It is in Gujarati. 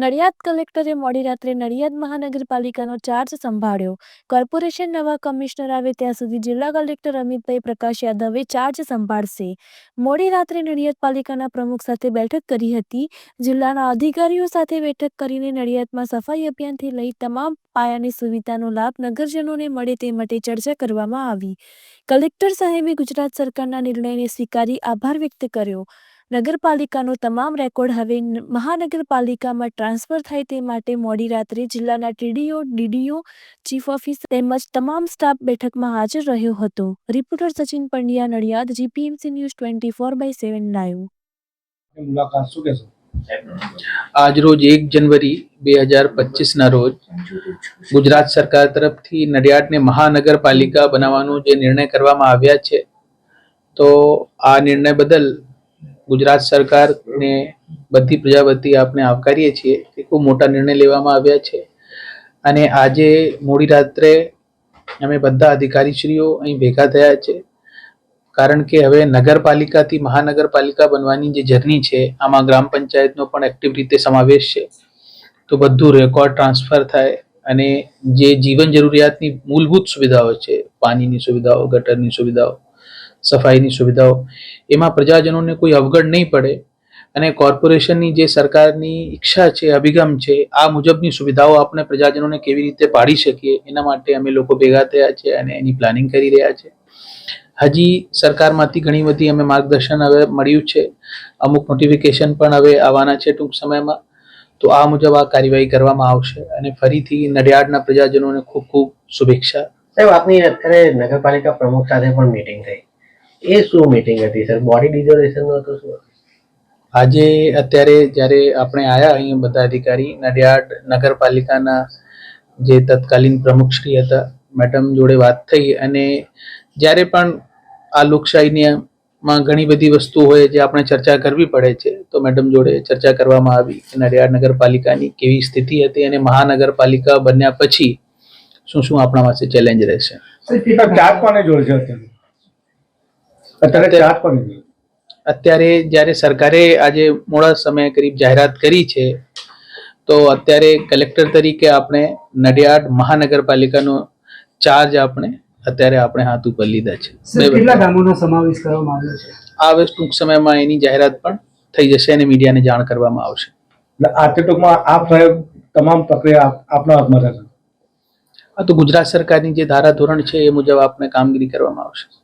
Nadiad કલેક્ટરે મોડી રાત્રે નડિયાદ મહાનગરપાલિકાનો ચાર્જ સંભાળ્યો. કોર્પોરેશન નવા કમિશનર આવે ત્યાં સુધી જિલ્લા કલેક્ટર અમિતભાઈ પ્રકાશ યાદવે ચાર્જ સંભાળશે. મોડી રાત્રે નડિયાદ પાલિકાના પ્રમુખ સાથે બેઠક કરી હતી. જિલ્લાના અધિકારીઓ સાથે બેઠક કરીને નડિયાદમાં સફાઈ અભિયાનથી લઈ તમામ પાયાની સુવિધાનો લાભ નગરજનોને મળે તે માટે ચર્ચા કરવામાં આવી. કલેક્ટર સાહેબે ગુજરાત સરકારના નિર્ણયને સ્વીકારી આભાર વ્યક્ત કર્યો. નગરપાલિકાનો તમામ રેકોર્ડ હવે મહાનગરપાલિકામાં ટ્રાન્સફર થાય તે માટે મોડી રાત્રે જિલ્લાના ટીડીઓ ડીડીઓ ચીફ ઓફિસ તેમજ તમામ સ્ટાફ બેઠકમાં હાજર રહ્યો હતો. Reporter Sachin Pandya Nadiad GPMC news twenty four by seven live. મુલાકાત શું કહેશો? આજરોજ એક જનવરી બે હજાર પચીસના રોજ ગુજરાત સરકાર તરફથી નડિયાદને મહાનગરપાલિકા બનાવવાનો જે નિર્ણય કરવામાં આવ્યા છે તો આ નિર્ણય બદલ ગુજરાત સરકારને બધી પ્રજા વતી આપણે આવકારીએ છીએ કે ખૂબ મોટા નિર્ણય લેવામાં આવ્યા છે. અને આજે મોડી રાત્રે અમે બધા અધિકારીશ્રીઓ અહીં ભેગા થયા છે. કારણ કે હવે નગરપાલિકાથી મહાનગરપાલિકા બનવાની જે જર્ની છે, આમાં ગ્રામ પંચાયતનો પણ એક્ટિવ રીતે સમાવેશ છે. તો બધું રેકોર્ડ ટ્રાન્સફર થાય અને જે જીવન જરૂરિયાતની મૂળભૂત સુવિધાઓ છે, પાણીની સુવિધાઓ, ગટરની સુવિધાઓ સફાઈની સુવિધાઓ. એમાં પ્રજાજનોને કોઈ અવગણ નહીં પડે અને કોર્પોરેશનની જે સરકારની ઈચ્છા છે, અભિગમ છે, આ મુજબની સુવિધાઓ આપણે પ્રજાજનોને કેવી રીતે પાડી શકીએ, એના માટે અમે લોકો ભેગા થયા છે અને એની પ્લાનિંગ કરી રહ્યા છે. હજી સરકારમાંથી ઘણી બધી અમે માર્ગદર્શન હવે મળ્યું છે. અમુક નોટિફિકેશન પણ હવે આવવાના છે ટૂંક સમયમાં. તો આ મુજબ આ કાર્યવાહી કરવામાં આવશે અને ફરીથી નડિયાડના પ્રજાજનોને ખૂબ ખૂબ શુભેચ્છા. સાહેબ, આપની અત્યારે નગરપાલિકા પ્રમુખ સાથે પણ મીટિંગ થઈ. એ શું મીટિંગ હતી સર બોડી ડિઝોલ્યુશનનું હતું શું? આજે અત્યારે જ્યારે આપણે આવ્યા અહીંયા બધા અધિકારી નડિયાદ નગરપાલિકાના જે તત્કાલીન પ્રમુખશ્રી હતા મેડમ જોડે વાત થઈ અને જ્યારે પણ આ લોકશાહીની માં ઘણી બધી વસ્તુ હોય જે આપણે ચર્ચા કરવી પડે છે તો મેડમ જોડે ચર્ચા કરવામાં આવી કે નડિયાદ નગરપાલિકાની કેવી સ્થિતિ હતી અને મહાનગરપાલિકા બન્યા પછી શું શું આપણા પાસે ચેલેન્જ રહેશે. ચાર કોને જોડે છે અત્યારે અત્યારે ચાર્જ કોને અત્યારે જ્યારે સરકારે આજે મોડા સમયે કરીબ જાહેરાત કરી છે તો અત્યારે કલેક્ટર તરીકે આપણે નડિયાદ મહાનગરપાલિકાનો ચાર્જ આપણે અત્યારે આપણે હાથ ઉપર લીધા છે. કેટલા ગામોનો સમાવેશ કરવામાં આવ્યો છે? આ હવે ટૂંક સમયમાં એની જાહેરાત પણ થઈ જશે અને મીડિયાને જાણ કરવામાં આવશે. આ ટૂંકમાં આ સાહેબ તમામ પ્રક્રિયા આપ- આપના હાથમાં રહેશે. આ તો ગુજરાત સરકારની જે ધારા ધોરણ છે એ મુજબ આપણે કામગીરી કરવામાં આવશે.